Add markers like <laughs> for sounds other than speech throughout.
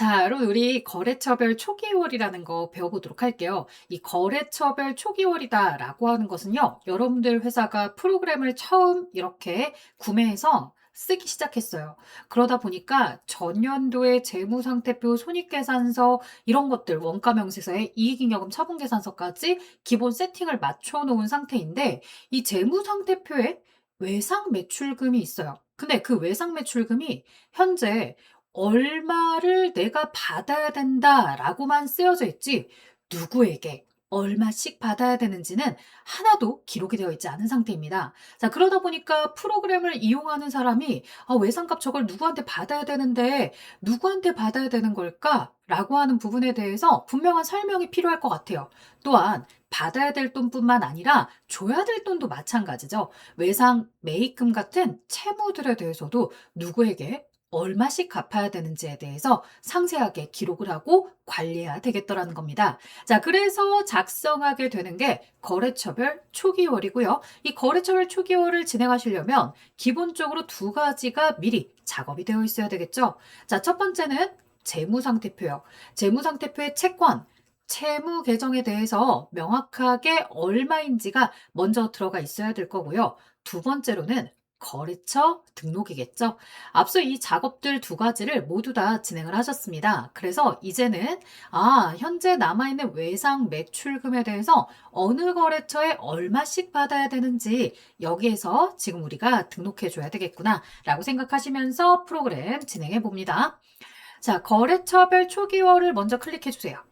자, 여러분 우리 거래처별 초기월이라는 거 배워보도록 할게요. 이 거래처별 초기월이다라고 하는 것은요. 여러분들 회사가 프로그램을 처음 이렇게 구매해서 쓰기 시작했어요. 그러다 보니까 전년도의 재무상태표, 손익계산서 이런 것들 원가명세서에 이익잉여금 처분계산서까지 기본 세팅을 맞춰놓은 상태인데 이 재무상태표에 외상 매출금이 있어요. 근데 그 외상 매출금이 현재 얼마를 내가 받아야 된다라고만 쓰여져 있지 누구에게 얼마씩 받아야 되는지는 하나도 기록이 되어 있지 않은 상태입니다. 자, 그러다 보니까 프로그램을 이용하는 사람이 아, 외상값 저걸 누구한테 받아야 되는데 누구한테 받아야 되는 걸까? 라고 하는 부분에 대해서 분명한 설명이 필요할 것 같아요. 또한 받아야 될 돈뿐만 아니라 줘야 될 돈도 마찬가지죠. 외상 매입금 같은 채무들에 대해서도 누구에게 얼마씩 갚아야 되는지에 대해서 상세하게 기록을 하고 관리해야 되겠더라는 겁니다. 자, 그래서 작성하게 되는 게 거래처별 초기월이고요. 이 거래처별 초기월을 진행하시려면 기본적으로 두 가지가 미리 작업이 되어 있어야 되겠죠. 자, 첫 번째는 재무상태표요. 재무상태표의 채권, 채무 계정에 대해서 명확하게 얼마인지가 먼저 들어가 있어야 될 거고요. 두 번째로는 거래처 등록이겠죠. 앞서 이 작업들 두 가지를 모두 다 진행을 하셨습니다. 그래서 이제는 아, 현재 남아있는 외상 매출금에 대해서 어느 거래처에 얼마씩 받아야 되는지 여기에서 지금 우리가 등록해 줘야 되겠구나 라고 생각하시면서 프로그램 진행해 봅니다. 자, 거래처별 초기월을 먼저 클릭해 주세요.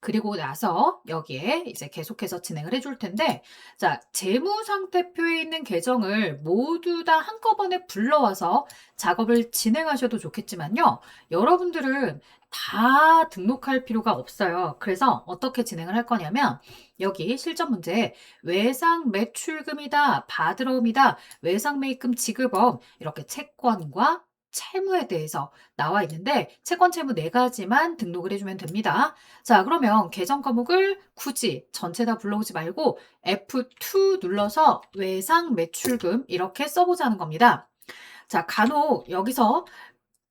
그리고 나서 여기에 이제 계속해서 진행을 해줄 텐데, 자, 재무상태표에 있는 계정을 모두 다 한꺼번에 불러와서 작업을 진행하셔도 좋겠지만요. 여러분들은 다 등록할 필요가 없어요. 그래서 어떻게 진행을 할 거냐면, 여기 실전 문제 외상 매출금이다, 받으러옵니다, 외상 매입금 지급업, 이렇게 채권과 채무에 대해서 나와 있는데 채권 채무 네 가지만 등록을 해주면 됩니다. 자 그러면 계정 과목을 굳이 전체 다 불러오지 말고 F2 눌러서 외상 매출금 이렇게 써보자는 겁니다. 자 간혹 여기서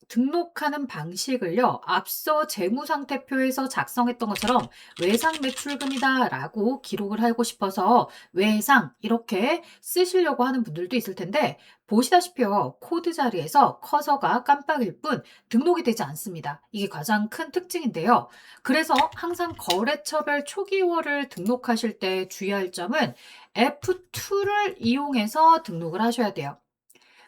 등록하는 방식을요, 앞서 재무상태표에서 작성했던 것처럼 외상 매출금이다 라고 기록을 하고 싶어서 외상 이렇게 쓰시려고 하는 분들도 있을 텐데, 보시다시피요, 코드 자리에서 커서가 깜빡일 뿐 등록이 되지 않습니다. 이게 가장 큰 특징인데요. 그래서 항상 거래처별 초기월을 등록하실 때 주의할 점은 F2를 이용해서 등록을 하셔야 돼요.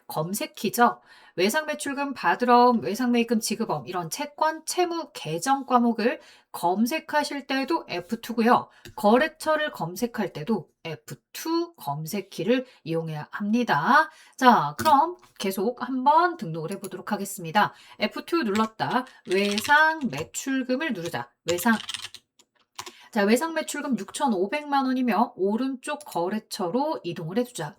검색키죠. 외상 매출금 받으러 외상 매입금 지급업 이런 채권 채무 계정 과목을 검색하실 때도 F2고요. 거래처를 검색할 때도 F2 검색키를 이용해야 합니다. 자, 그럼 계속 한번 등록을 해 보도록 하겠습니다. F2 눌렀다. 외상 매출금을 누르자. 외상 자, 외상 매출금 6,500만 원이며 오른쪽 거래처로 이동을 해주자.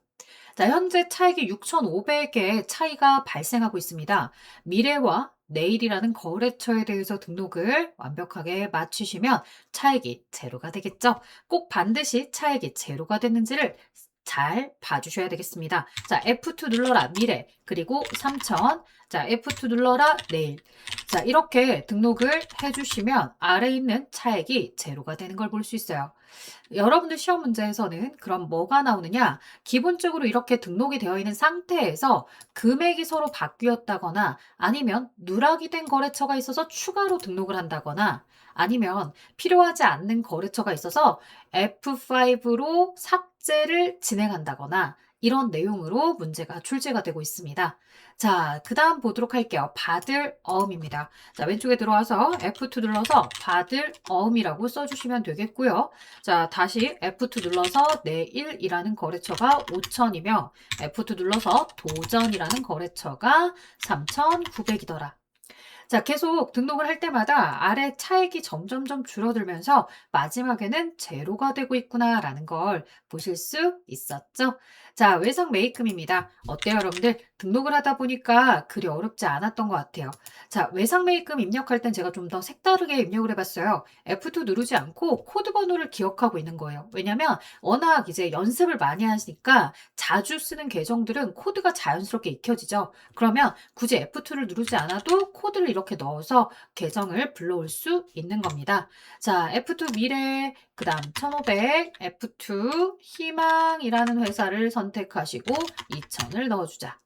자, 현재 차익이 6,500의 차이가 발생하고 있습니다. 미래와 내일이라는 거래처에 대해서 등록을 완벽하게 맞추시면 차익이 제로가 되겠죠. 꼭 반드시 차익이 제로가 됐는지를 잘 봐주셔야 되겠습니다. 자, F2 눌러라 미래 그리고 3,000 자, F2 눌러라 내일 자, 이렇게 등록을 해주시면 아래에 있는 차액이 제로가 되는 걸 볼 수 있어요. 여러분들 시험 문제에서는 그럼 뭐가 나오느냐? 기본적으로 이렇게 등록이 되어 있는 상태에서 금액이 서로 바뀌었다거나 아니면 누락이 된 거래처가 있어서 추가로 등록을 한다거나 아니면 필요하지 않는 거래처가 있어서 F5로 삭제를 진행한다거나 이런 내용으로 문제가 출제가 되고 있습니다. 자, 그 다음 보도록 할게요. 받을 어음입니다. 자, 왼쪽에 들어와서 F2 눌러서 받을 어음이라고 써주시면 되겠고요. 자, 다시 F2 눌러서 내일이라는 거래처가 5천이며 F2 눌러서 도전이라는 거래처가 3,900이더라. 자, 계속 등록을 할 때마다 아래 차액이 점점점 줄어들면서 마지막에는 제로가 되고 있구나라는 걸 보실 수 있었죠. 자, 외상 매입금입니다. 어때요, 여러분들? 등록을 하다 보니까 그리 어렵지 않았던 것 같아요. 자, 외상 매입금 입력할 땐 제가 좀 더 색다르게 입력을 해봤어요. F2 누르지 않고 코드 번호를 기억하고 있는 거예요. 왜냐면 워낙 이제 연습을 많이 하시니까 자주 쓰는 계정들은 코드가 자연스럽게 익혀지죠. 그러면 굳이 F2를 누르지 않아도 코드를 이렇게 넣어서 계정을 불러올 수 있는 겁니다. 자, F2 미래, 그 다음 1500, F2 희망이라는 회사를 선택하시고 2000을 넣어주자.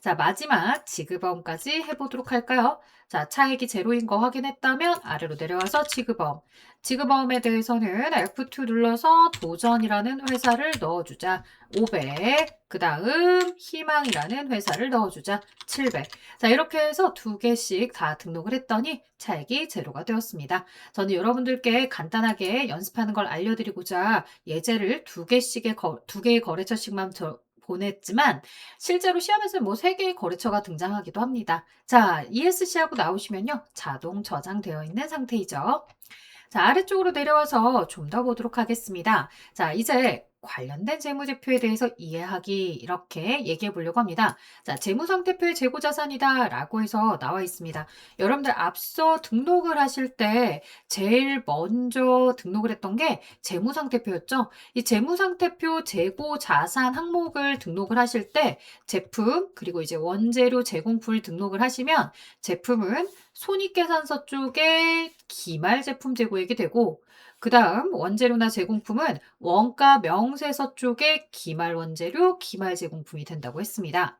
자, 마지막 지급어음까지 해보도록 할까요? 자, 차액이 제로인 거 확인했다면 아래로 내려와서 지급어음. 지급어음에 대해서는 F2 눌러서 도전이라는 회사를 넣어주자. 500. 그 다음 희망이라는 회사를 넣어주자. 700. 자, 이렇게 해서 두 개씩 다 등록을 했더니 차액이 제로가 되었습니다. 저는 여러분들께 간단하게 연습하는 걸 알려드리고자 예제를 두 개씩의 거, 두 개의 거래처씩만 저, 보냈지만 실제로 시험에서 뭐세 개의 거래처가 등장하기도 합니다. 자, ESC하고 나오시면요. 자동 저장되어 있는 상태이죠. 자, 아래쪽으로 내려와서 좀 더 보도록 하겠습니다. 자, 이제 관련된 재무제표에 대해서 이해하기 이렇게 얘기해 보려고 합니다. 자, 재무상태표의 재고자산이다 라고 해서 나와 있습니다. 여러분들 앞서 등록을 하실 때 제일 먼저 등록을 했던 게 재무상태표였죠. 이 재무상태표 재고자산 항목을 등록을 하실 때 제품 그리고 이제 원재료 제공풀 등록을 하시면 제품은 손익계산서 쪽에 기말 제품 재고액이 되고 그 다음 원재료나 제공품은 원가 명세서 쪽에 기말 원재료, 기말 제공품이 된다고 했습니다.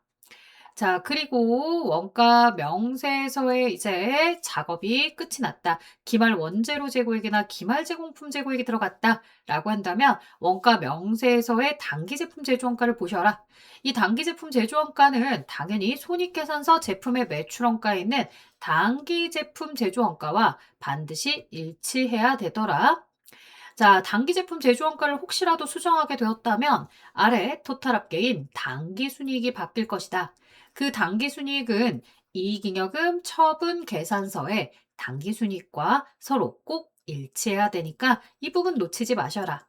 자, 그리고 원가 명세서에 이제 작업이 끝이 났다. 기말 원재료 재고액이나 기말 제공품 재고액이 들어갔다. 라고 한다면 원가 명세서의 단기 제품 제조원가를 보셔라. 이 단기 제품 제조원가는 당연히 손익계산서 제품의 매출원가에 있는 단기 제품 제조원가와 반드시 일치해야 되더라. 자, 단기 제품 제조원가를 혹시라도 수정하게 되었다면 아래 토탈 합계인 단기 순이익이 바뀔 것이다. 그 단기 순이익은 이익잉여금 처분 계산서의 단기 순이익과 서로 꼭 일치해야 되니까 이 부분 놓치지 마셔라.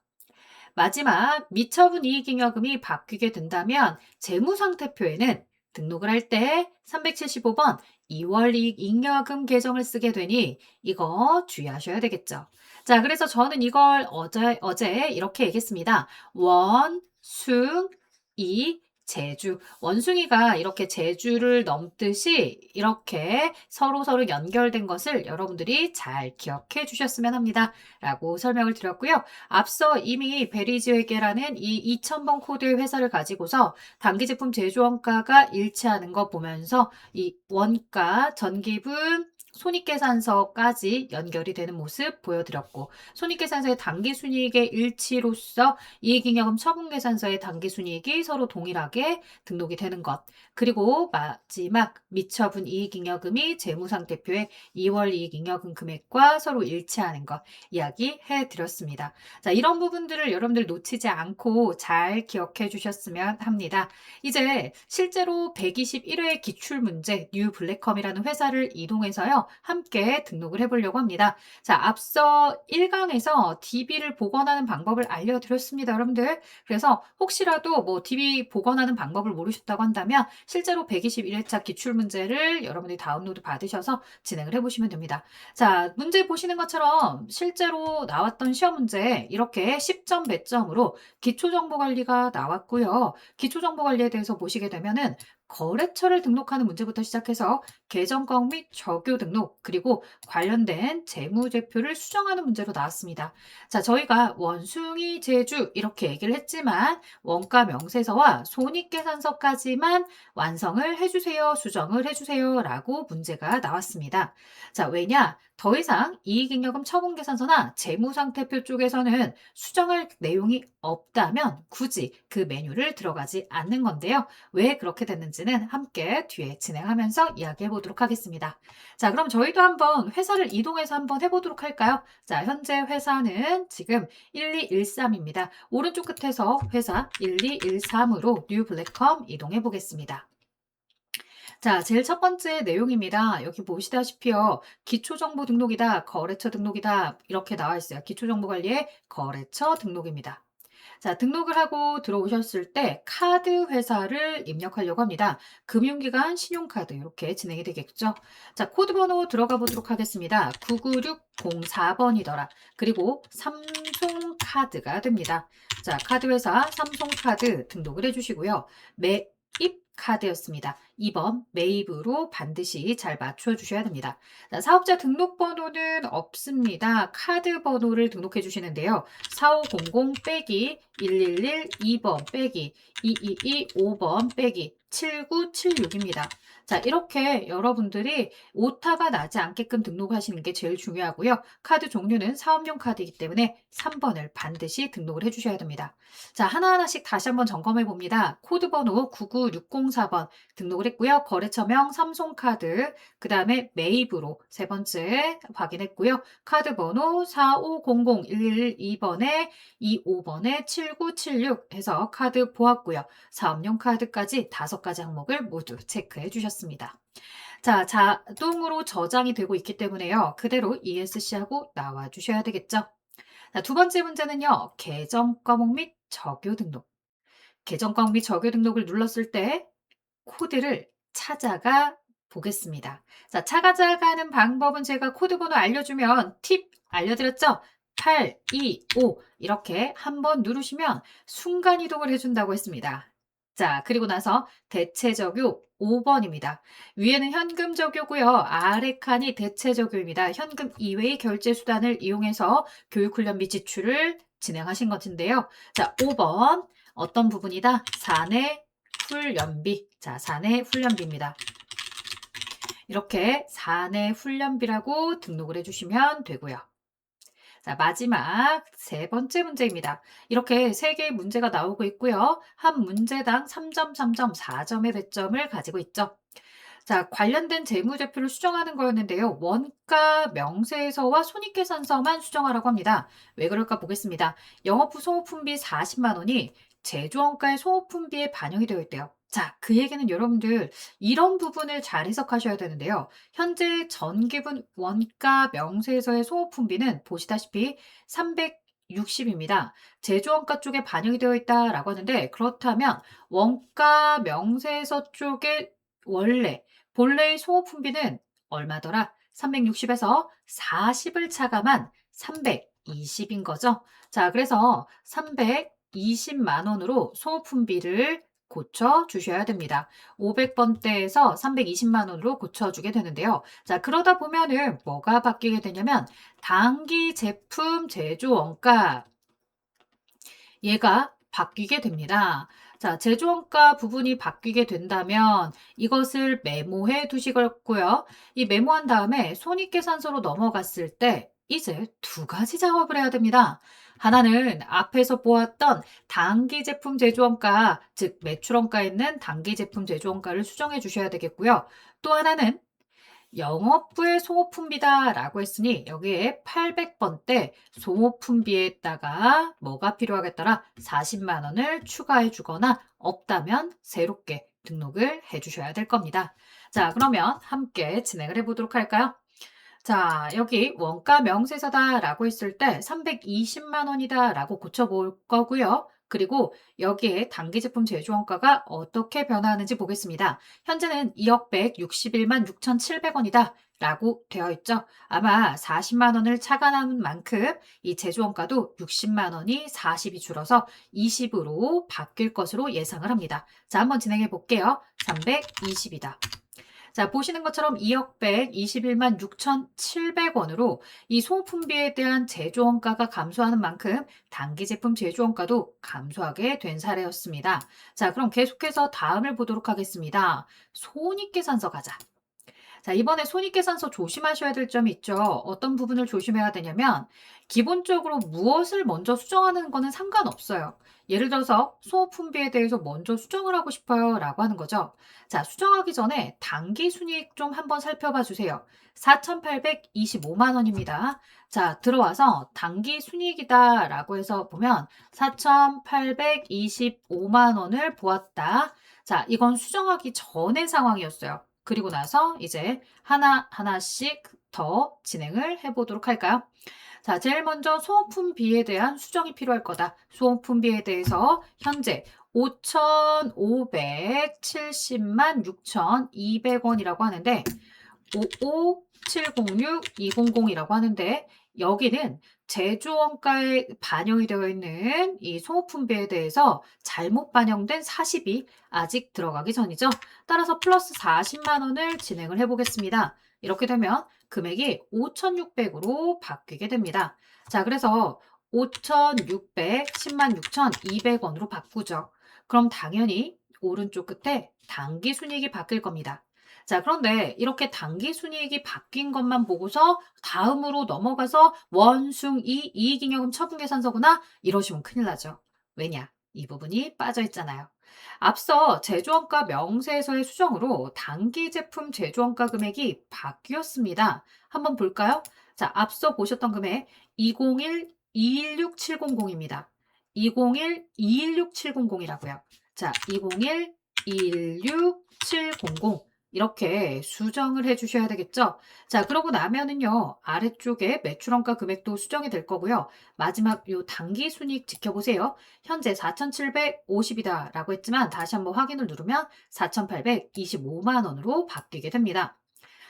마지막 미처분 이익잉여금이 바뀌게 된다면 재무상태표에는 등록을 할 때 375번 2월 이익 잉여금 계정을 쓰게 되니 이거 주의하셔야 되겠죠. 자, 그래서 저는 이걸 어제, 어제 이렇게 얘기했습니다. 원, 숭, 이, 제주. 원숭이가 이렇게 제주를 넘듯이 이렇게 서로 서로 연결된 것을 여러분들이 잘 기억해 주셨으면 합니다. 라고 설명을 드렸고요. 앞서 이미 베리지회계라는 이 2000번 코드의 회사를 가지고서 단기 제품 제조원가가 일치하는 거 보면서 이 원가, 전기분, 손익계산서까지 연결이 되는 모습 보여드렸고 손익계산서의 당기순이익의 일치로서 이익잉여금 처분계산서의 당기순이익이 서로 동일하게 등록이 되는 것 그리고 마지막 미처분 이익잉여금이 재무상태표의 2월 이익잉여금 금액과 서로 일치하는 것 이야기해 드렸습니다. 자 이런 부분들을 여러분들 놓치지 않고 잘 기억해 주셨으면 합니다. 이제 실제로 121회 기출문제 뉴 블랙컴이라는 회사를 이동해서요. 함께 등록을 해보려고 합니다. 자, 앞서 1강에서 DB를 복원하는 방법을 알려드렸습니다, 여러분들. 그래서 혹시라도 뭐 DB 복원하는 방법을 모르셨다고 한다면 실제로 121회차 기출문제를 여러분들이 다운로드 받으셔서 진행을 해보시면 됩니다. 자, 문제 보시는 것처럼 실제로 나왔던 시험 문제 이렇게 10점 배점으로 기초정보관리가 나왔고요. 기초정보관리에 대해서 보시게 되면은 거래처를 등록하는 문제부터 시작해서 계정권 및 적요 등록 그리고 관련된 재무제표를 수정하는 문제로 나왔습니다. 자, 저희가 원숭이 제주 이렇게 얘기를 했지만 원가 명세서와 손익계산서까지만 완성을 해주세요, 수정을 해주세요 라고 문제가 나왔습니다. 자, 왜냐? 더 이상 이익잉여금 처분계산서나 재무상태표 쪽에서는 수정할 내용이 없다면 굳이 그 메뉴를 들어가지 않는 건데요. 왜 그렇게 됐는지는 함께 뒤에 진행하면서 이야기해 보 도록 하겠습니다. 자, 그럼 저희도 한번 회사를 이동해서 한번 해보도록 할까요? 자, 현재 회사는 지금 1213입니다. 오른쪽 끝에서 회사 1213으로 뉴 블랙컴 이동해 보겠습니다. 자, 제일 첫 번째 내용입니다. 여기 보시다시피요. 기초정보 등록이다, 거래처 등록이다, 이렇게 나와 있어요. 기초정보관리의 거래처 등록입니다. 자, 등록을 하고 들어오셨을 때 카드 회사를 입력하려고 합니다. 금융기관 신용카드 이렇게 진행이 되겠죠. 자, 코드 번호 들어가 보도록 하겠습니다. 99604번이더라. 그리고 삼성카드가 됩니다. 자, 카드 회사 삼성카드 등록을 해주시고요. 매입 카드였습니다. 2번 매입으로 반드시 잘 맞춰 주셔야 됩니다. 자, 사업자 등록번호는 없습니다. 카드 번호를 등록해 주시는데요. 4500 빼기 111 2번 빼기 222 5번 빼기 7976입니다. 자, 이렇게 여러분들이 오타가 나지 않게끔 등록하시는 게 제일 중요하고요. 카드 종류는 사업용 카드이기 때문에 3번을 반드시 등록을 해주셔야 됩니다. 자, 하나하나씩 다시 한번 점검해 봅니다. 코드 번호 99604번 등록을 했고요. 거래처명 삼성카드, 그 다음에 매입으로 세 번째 확인했고요. 카드 번호 4500112번에 25번에 7976 해서 카드 보았고요. 사업용 카드까지 다섯 가지 항목을 모두 체크해 주셨습니다. 자, 자동으로 저장이 되고 있기 때문에요. 그대로 ESC하고 나와 주셔야 되겠죠. 자, 두 번째 문제는요. 계정 과목 및 적요 등록. 계정 과목 및 적요 등록을 눌렀을 때 코드를 찾아가 보겠습니다. 자, 찾아가는 방법은 제가 코드 번호 알려주면 팁 알려드렸죠? 8, 2, 5 이렇게 한번 누르시면 순간 이동을 해준다고 했습니다. 자, 그리고 나서 대체 적요 5번입니다. 위에는 현금 적요고요. 아래 칸이 대체 적요입니다. 현금 이외의 결제 수단을 이용해서 교육 훈련 및 지출을 진행하신 것인데요. 자, 5번 어떤 부분이다? 사내 훈련비. 자, 사내 훈련비입니다. 이렇게 사내 훈련비라고 등록을 해주시면 되고요. 자, 마지막 세 번째 문제입니다. 이렇게 세 개의 문제가 나오고 있고요. 한 문제당 3점, 3점, 4점의 배점을 가지고 있죠. 자, 관련된 재무제표를 수정하는 거였는데요. 원가 명세서와 손익계산서만 수정하라고 합니다. 왜 그럴까 보겠습니다. 영업부 소모품비 40만 원이 제조원가의 소모품비에 반영이 되어 있대요. 자, 그 얘기는 여러분들 이런 부분을 잘 해석하셔야 되는데요. 현재 전기분 원가 명세서의 소모품비는 보시다시피 360입니다. 제조원가 쪽에 반영이 되어 있다라고 하는데 그렇다면 원가 명세서 쪽에 원래 본래의 소모품비는 얼마더라? 360에서 40을 차감한 320인 거죠. 자, 그래서 320만 원으로 소모품비를 고쳐 주셔야 됩니다. 500번대에서 320만 원으로 고쳐 주게 되는데요. 자, 그러다 보면은 뭐가 바뀌게 되냐면 단기 제품 제조 원가 얘가 바뀌게 됩니다. 자, 제조원가 부분이 바뀌게 된다면 이것을 메모해 두시고요. 이 메모한 다음에 손익계산서로 넘어갔을 때 이제 두 가지 작업을 해야 됩니다. 하나는 앞에서 보았던 단기 제품 제조원가, 즉 매출원가에 있는 단기 제품 제조원가를 수정해 주셔야 되겠고요. 또 하나는 영업부의 소모품비다라고 했으니 여기에 800번대 소모품비에다가 뭐가 필요하겠더라? 40만 원을 추가해 주거나 없다면 새롭게 등록을 해 주셔야 될 겁니다. 자, 그러면 함께 진행을 해 보도록 할까요? 자, 여기 원가 명세서다라고 했을 때 320만 원이다라고 고쳐볼 거고요. 그리고 여기에 단기 제품 제조 원가가 어떻게 변화하는지 보겠습니다. 현재는 2억 161만 6,700원이다. 라고 되어 있죠. 아마 40만 원을 차감하는 만큼 이 제조 원가도 60만 원이 40이 줄어서 20으로 바뀔 것으로 예상을 합니다. 자, 한번 진행해 볼게요. 320이다. 자, 보시는 것처럼 2억 121만 6,700원으로 이 소모품비에 대한 제조원가가 감소하는 만큼 단기 제품 제조원가도 감소하게 된 사례였습니다. 자, 그럼 계속해서 다음을 보도록 하겠습니다. 손익계산서 가자. 자, 이번에 손익계산서 조심하셔야 될 점이 있죠. 어떤 부분을 조심해야 되냐면, 기본적으로 무엇을 먼저 수정하는 거는 상관없어요. 예를 들어서 소모품비에 대해서 먼저 수정을 하고 싶어요 라고 하는 거죠. 자, 수정하기 전에 단기 순이익 좀 한번 살펴봐 주세요. 4,825만 원입니다. 자, 들어와서 단기 순이익이다 라고 해서 보면 4,825만 원을 보았다. 자, 이건 수정하기 전의 상황이었어요. 그리고 나서 이제 하나하나씩 더 진행을 해보도록 할까요? 자, 제일 먼저 소모품비에 대한 수정이 필요할 거다. 소모품비에 대해서 현재 5,570만 6,200원이라고 하는데 55706-200이라고 하는데 여기는 제조원가에 반영이 되어 있는 이 소모품비에 대해서 잘못 반영된 40이 아직 들어가기 전이죠. 따라서 플러스 40만 원을 진행을 해보겠습니다. 이렇게 되면 금액이 5,600으로 바뀌게 됩니다. 자, 그래서 5,600, 10만 6,200원으로 바꾸죠. 그럼 당연히 오른쪽 끝에 단기 순이익이 바뀔 겁니다. 자, 그런데 이렇게 단기 순이익이 바뀐 것만 보고서 다음으로 넘어가서 원숭이 이익잉여금 처분계산서구나 이러시면 큰일 나죠. 왜냐? 이 부분이 빠져 있잖아요. 앞서 제조원가 명세서의 수정으로 단기 제품 제조원가 금액이 바뀌었습니다. 한번 볼까요? 자, 앞서 보셨던 금액 201 216700입니다. 201 216700이라고요. 자, 201 216700 이렇게 수정을 해 주셔야 되겠죠? 자, 그러고 나면은요, 아래쪽에 매출원가 금액도 수정이 될 거고요. 마지막 요 단기 순이익 지켜보세요. 현재 4,750이다 라고 했지만 다시 한번 확인을 누르면 4,825만 원으로 바뀌게 됩니다.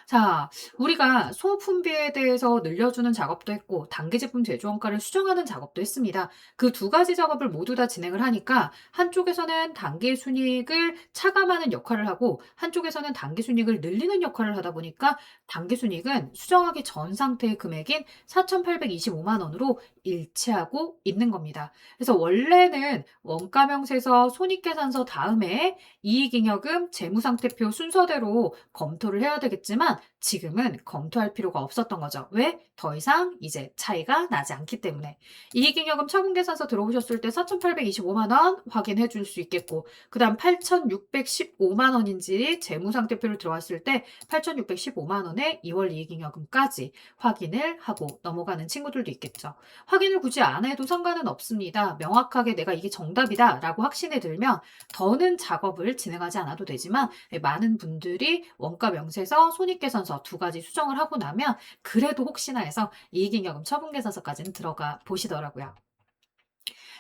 자, 우리가 소모품비에 대해서 늘려주는 작업도 했고, 단기 제품 제조 원가를 수정하는 작업도 했습니다. 그 두 가지 작업을 모두 다 진행을 하니까, 한쪽에서는 단기 순이익을 차감하는 역할을 하고, 한쪽에서는 단기 순이익을 늘리는 역할을 하다 보니까, 단기 순이익은 수정하기 전 상태의 금액인 4,825만 원으로 일치하고 있는 겁니다. 그래서 원래는 원가명세서 손익계산서 다음에 이익잉여금 재무상태표 순서대로 검토를 해야 되겠지만 지금은 검토할 필요가 없었던 거죠. 왜? 더 이상 이제 차이가 나지 않기 때문에. 이익잉여금 처분계산서 들어오셨을 때 4,825만 원 확인해 줄 수 있겠고 그 다음 8,615만 원인지 재무상태표를 들어왔을 때 8,615만 원의 2월 이익잉여금까지 확인을 하고 넘어가는 친구들도 있겠죠. 확인을 굳이 안 해도 상관은 없습니다. 명확하게 내가 이게 정답이다 라고 확신이 들면 더는 작업을 진행하지 않아도 되지만 많은 분들이 원가 명세서 손익계 산서 두 가지 수정을 하고 나면 그래도 혹시나 해서 이익잉여금 처분계산서까지는 들어가 보시더라고요.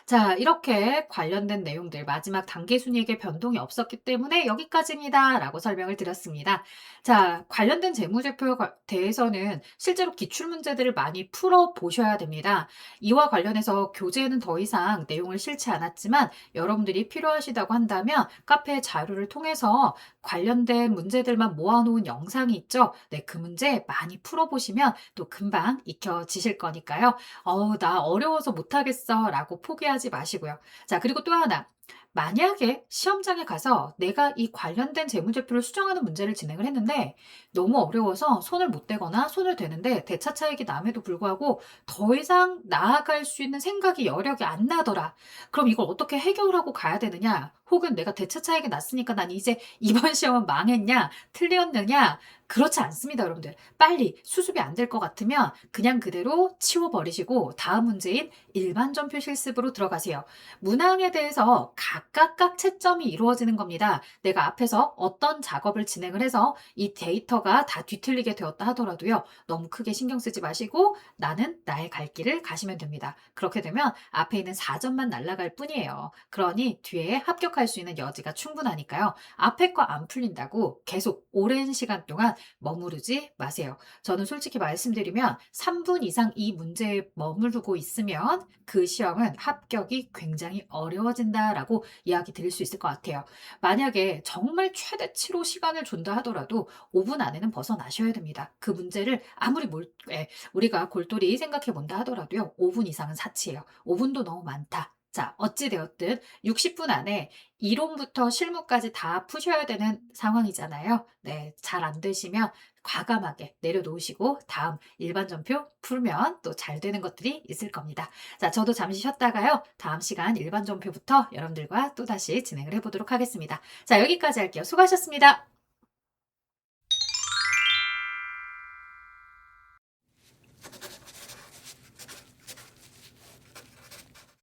자, 이렇게 관련된 내용들 마지막 단기 순이익에 변동이 없었기 때문에 여기까지입니다. 라고 설명을 드렸습니다. 자, 관련된 재무제표에 대해서는 실제로 기출 문제들을 많이 풀어 보셔야 됩니다. 이와 관련해서 교재에는 더 이상 내용을 실지 않았지만 여러분들이 필요하시다고 한다면 카페 자료를 통해서 관련된 문제들만 모아놓은 영상이 있죠. 네, 그 문제 많이 풀어 보시면 또 금방 익혀지실 거니까요. 어우, 나 어려워서 못하겠어. 라고 포기하지 하지 마시고요. 자, 그리고 또 하나. 만약에 시험장에 가서 내가 이 관련된 재무제표를 수정하는 문제를 진행을 했는데 너무 어려워서 손을 못 대거나 손을 대는데 대차 차익이 남에도 불구하고 더 이상 나아갈 수 있는 생각이 여력이 안 나더라. 그럼 이걸 어떻게 해결하고 가야 되느냐? 혹은 내가 대차 차익이 났으니까 난 이제 이번 <laughs> 시험은 망했냐? 틀렸느냐? 그렇지 않습니다, 여러분들. 빨리 수습이 안 될 것 같으면 그냥 그대로 치워버리시고 다음 문제인 일반 전표 실습으로 들어가세요. 문항에 대해서 각각각 채점이 이루어지는 겁니다. 내가 앞에서 어떤 작업을 진행을 해서 이 데이터가 다 뒤틀리게 되었다 하더라도요. 너무 크게 신경 쓰지 마시고 나는 나의 갈 길을 가시면 됩니다. 그렇게 되면 앞에 있는 4점만 날아갈 뿐이에요. 그러니 뒤에 합격 할 수 있는 여지가 충분하니까요. 앞에 거 안 풀린다고 계속 오랜 시간 동안 머무르지 마세요. 저는 솔직히 말씀드리면 3분 이상 이 문제에 머무르고 있으면 그 시험은 합격이 굉장히 어려워진다라고 이야기 드릴 수 있을 것 같아요. 만약에 정말 최대치로 시간을 준다 하더라도 5분 안에는 벗어나셔야 됩니다. 그 문제를 아무리 몰, 예, 우리가 골똘히 생각해 본다 하더라도요. 5분 이상은 사치예요. 5분도 너무 많다. 자, 어찌되었든 60분 안에 이론부터 실무까지 다 푸셔야 되는 상황이잖아요. 네, 잘 안 되시면 과감하게 내려놓으시고 다음 일반 전표 풀면 또 잘 되는 것들이 있을 겁니다. 자, 저도 잠시 쉬었다가요. 다음 시간 일반 전표부터 여러분들과 또 다시 진행을 해보도록 하겠습니다. 자, 여기까지 할게요. 수고하셨습니다.